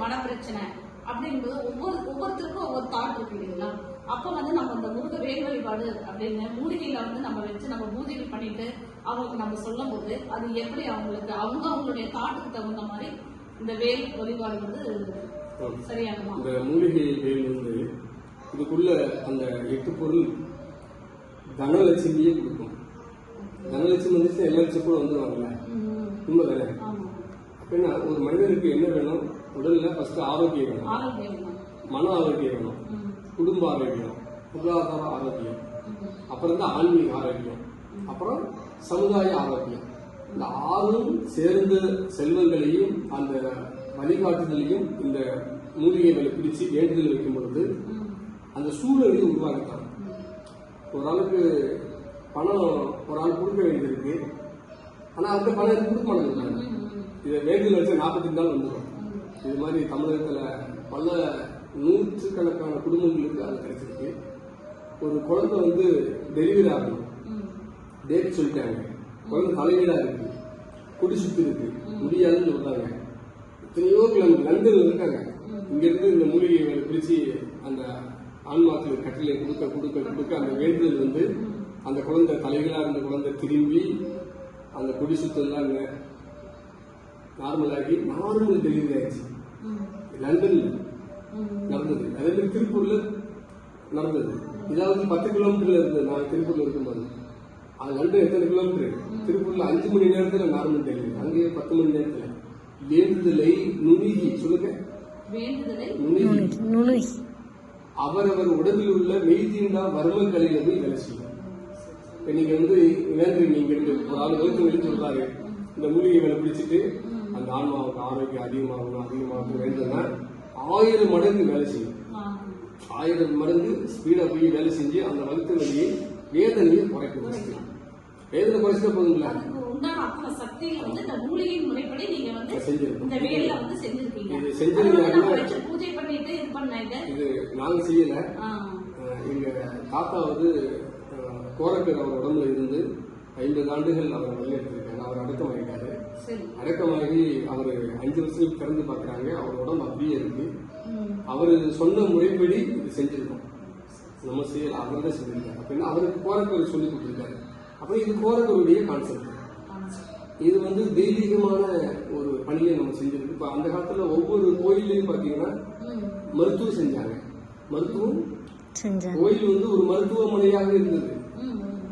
மனப்பிரச்சனை அப்படிங்கும்போது ஒவ்வொரு ஒவ்வொருத்தருக்கும் ஒவ்வொரு தாட் இருக்கு இல்லைங்களா? அப்ப வந்து நம்ம இந்த முருக வேல் வழிபாடு அப்படின்னு மூலிகையில வந்து நம்ம வச்சு நம்ம பூஜைகள் பண்ணிட்டு அவங்களுக்கு நம்ம சொல்லும் போது அது எப்படி அவங்களுக்கு அவங்க அவங்களுடைய தாட்டுக்கு தகுந்த மாதிரி இந்த வேல் வழிபாடு வந்து சரியாகுமா? இந்த மூலிகை வேல் வந்து இதுக்குள்ள அந்த எட்டு பொருள் தனலட்சுமியே கொடுக்கும். தனலட்சுமி வந்துச்சுன்னா எல்லா லட்சம் வந்துருவாங்கல்ல? ம், உண்மை தானே? அப்படின்னா ஒரு மனிதனுக்கு என்ன வேணும்? உடல்ல ஃபர்ஸ்ட் ஆரோக்கியம் வேணும். மன ஆரோக்கியம் வேணும் குடும்ப ஆரோக்கியம் பொருளாதார ஆரோக்கியம் அப்புறம் தான் ஆன்மீக ஆரோக்கியம் அப்புறம் சமுதாய ஆரோக்கியம். இந்த ஆறும் சேர்ந்த செல்வங்களையும் அந்த வழிகாட்டுதலையும் இந்த மூலிகைகளை பிடிச்சு வேண்டுதல் வைக்கும் பொழுது அந்த சூழலை உருவாக்கிட்டான் ஒரு ஆளுக்கு பணம் ஒரு ஆள் கொடுக்க வேண்டியிருக்கு ஆனா அந்த பணம் கொடுக்க மாட்டேங்கிறாங்க? இதை வேண்டுதல் வச்சு நாற்பத்தஞ்சு நாள் வந்துடும். இது மாதிரி தமிழகத்துல பல நூற்றுக்கணக்கான குடும்பங்களுக்கு அது கிடைச்சிருக்கு. ஒரு குழந்தை வந்து டெலிவரி ஆகணும். டேட் சொல்லிட்டாங்க. குழந்தை தலைவீடா இருக்கு. குடி சுத்தி இருக்கு. முடியாதுன்னு சொல்றாங்க. எத்தனையோ கிலோமீட்டர் லண்டன்ல இருக்காங்க. இங்க இருந்து இந்த மூலிகைகளை பிரிச்சு அந்த ஆன்மாக்களுக்கு கட்டிலை கொடுக்க கொடுக்க கொடுக்க அந்த வேண்டுதல் வந்து அந்த குழந்தை தலைவீடா இருந்த குழந்தை திரும்பி அந்த குடி சுத்தம்லாம் நார்மல் டெலிவரி ஆயிடுச்சு ம், லண்டன்ல. நடந்தது. அதே மாதிரி திருப்பூர்ல நடந்தது. இதாவது பத்து கிலோமீட்டர்ல இருந்தது நான் திருப்பூர்ல இருக்கும்போது. அது லண்டன் எத்தனை கிலோமீட்டர்? திருப்பூர்ல அஞ்சு மணி நேரத்துல நார்மல் டெலிவரி அங்கேயே பத்து மணி நேரத்துல. வேண்டுதலை நுணுகி சொல்லுங்க. அவரவர் உடலில் உள்ள மெய்தீண்டா வர்மக்கலையில போய் வேலை செய்யும் நீங்க வந்து வேண்டுறீங்க ஒரு ஆள் வகுத்து வெளியே சொல்றாரு. இந்த மூலிகைகளை பிடிச்சிட்டு அந்த ஆன்மாவுக்கு ஆரோக்கியம் அதிகமாகணும் அதிகமாகணும் வேண்டும்னா ஆயிரம் மடங்கு வேலை செய்யும். ஆயிரம் மடங்கு ஸ்பீடா போய் வேலை செஞ்சு அந்த வகுத்த வழியை வேதனையை குறைக்கும். வேதனை குறைச்சா போதுங்களா? இது நாங்க செய்யல. எங்க தாத்தா வந்து கோரக்கர் அவர் உடம்புல இருந்து ஐம்பது ஆண்டுகள் அவர் வழிநடத்திருக்காங்க அவர் அடக்கமாயிட்டாரு சரி அடக்கமாகி அவர் அஞ்சு வருஷத்துக்கு திறந்து பார்க்கறாங்க. அவர் உடம்பு அப்படியே இருக்கு. அவர் சொன்ன முறைப்படி இது செஞ்சிருக்கோம். நம்ம செய்யல அவர் தான் செஞ்சிருக்காரு. அப்படின்னா அவருக்கு கோரக்கர் சொல்லி கொடுத்துருக்காரு. அப்ப இது கோரக்கருடைய கான்செப்ட் இது வந்து தெய்வீகமான ஒரு பணியை நம்ம செஞ்சிருக்கு. இப்ப அந்த காலத்துல ஒவ்வொரு கோயிலையும் பாத்தீங்கன்னா ம், மருத்துவம் செஞ்சாங்க. மருத்துவம்? செஞ்சாங்க. கோயில் வந்து ஒரு மருத்துவமனையாக இருந்தது.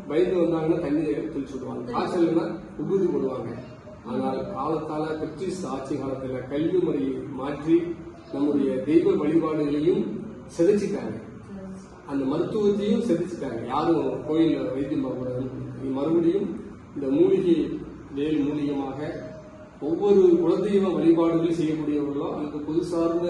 பயந்து வந்தாங்கன்னா தண்ணி தெளிச்சு விடுவாங்க காய்ச்சல்னா உபூதி போடுவாங்க. ஆனால் காலத்தால பிரிட்டிஷ் ஆட்சி காலத்துல கல்வி முறையை மாற்றி நம்முடைய தெய்வ வழிபாடுகளையும் சிதைச்சிட்டாங்க அந்த மருத்துவத்தையும் செதுச்சிட்டாங்க யாரும் கோயில்ல வைத்தியம் பார்க்கக்கூடாது மறுபடியும் இந்த மூலிகை வேல் மூலியமாக ஒவ்வொரு குலதெய்வ வழிபாடுகள் செய்யக்கூடியவர்களோ அதுக்கு புது சார்ந்த